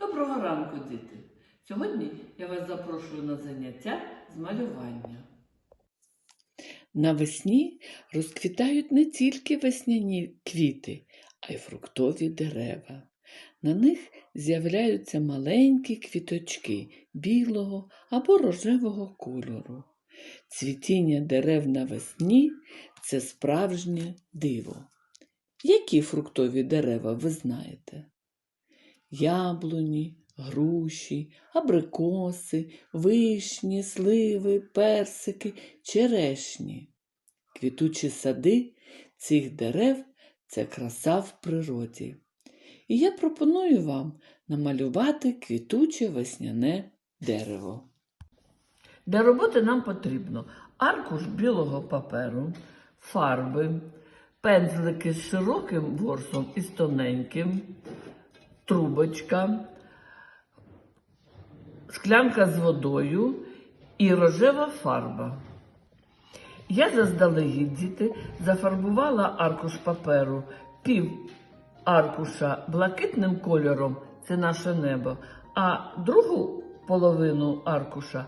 Доброго ранку, діти! Сьогодні я вас запрошую на заняття з малювання. Навесні розквітають не тільки весняні квіти, а й фруктові дерева. На них з'являються маленькі квіточки білого або рожевого кольору. Цвітіння дерев навесні це справжнє диво. Які фруктові дерева ви знаєте? Яблуні, груші, абрикоси, вишні, сливи, персики, черешні. Квітучі сади цих дерев це краса в природі. І я пропоную вам намалювати квітуче весняне дерево. Для роботи нам потрібно аркуш білого паперу, фарби, пензлики з широким ворсом і з тоненьким, трубочка, склянка з водою і рожева фарба. Я заздалегідь діти зафарбувала аркуш паперу пів аркуша блакитним кольором це наше небо, а другу половину аркуша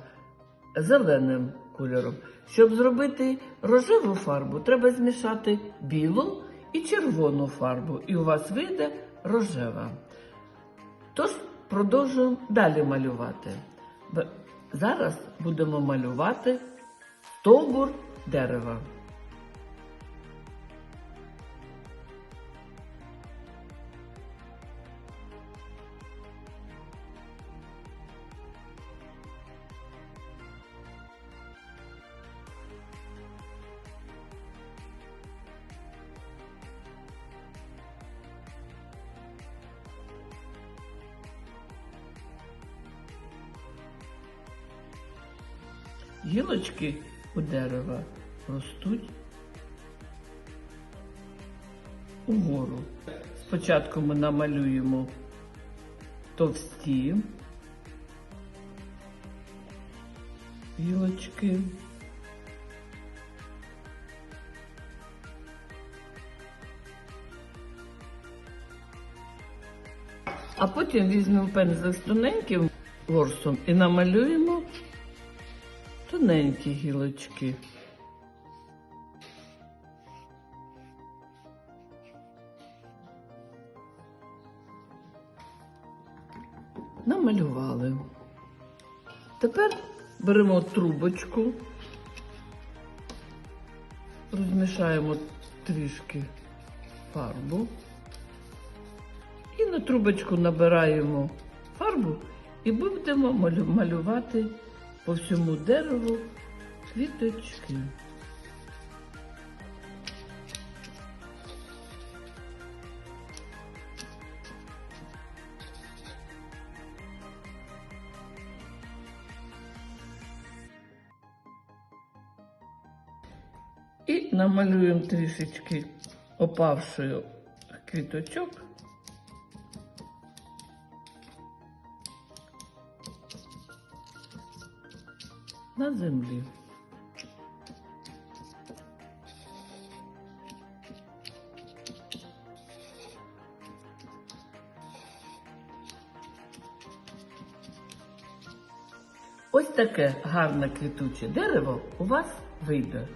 зеленим кольором. Щоб зробити рожеву фарбу, треба змішати білу і червону фарбу, і у вас вийде рожева. Тож продовжуємо далі малювати. Зараз будемо малювати стовбур дерева. Гілочки у дерева ростуть угору. Спочатку ми намалюємо товсті гілочки. А потім візьмемо пензлик з тоненьким ворсом і намалюємо тоненькі гілочки. Намалювали. Тепер беремо трубочку, розмішаємо трішки фарбу і на трубочку набираємо фарбу і будемо малю- малювати по всьому дереву квіточки. І намалюємо трішечки опавшою квіточок. На землі. Ось таке гарне квітуче дерево у вас вийде.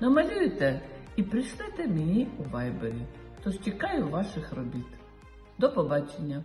Намалюйте і прийшлете мені у вайбері. Тож чекаю ваших робіт. До побачення!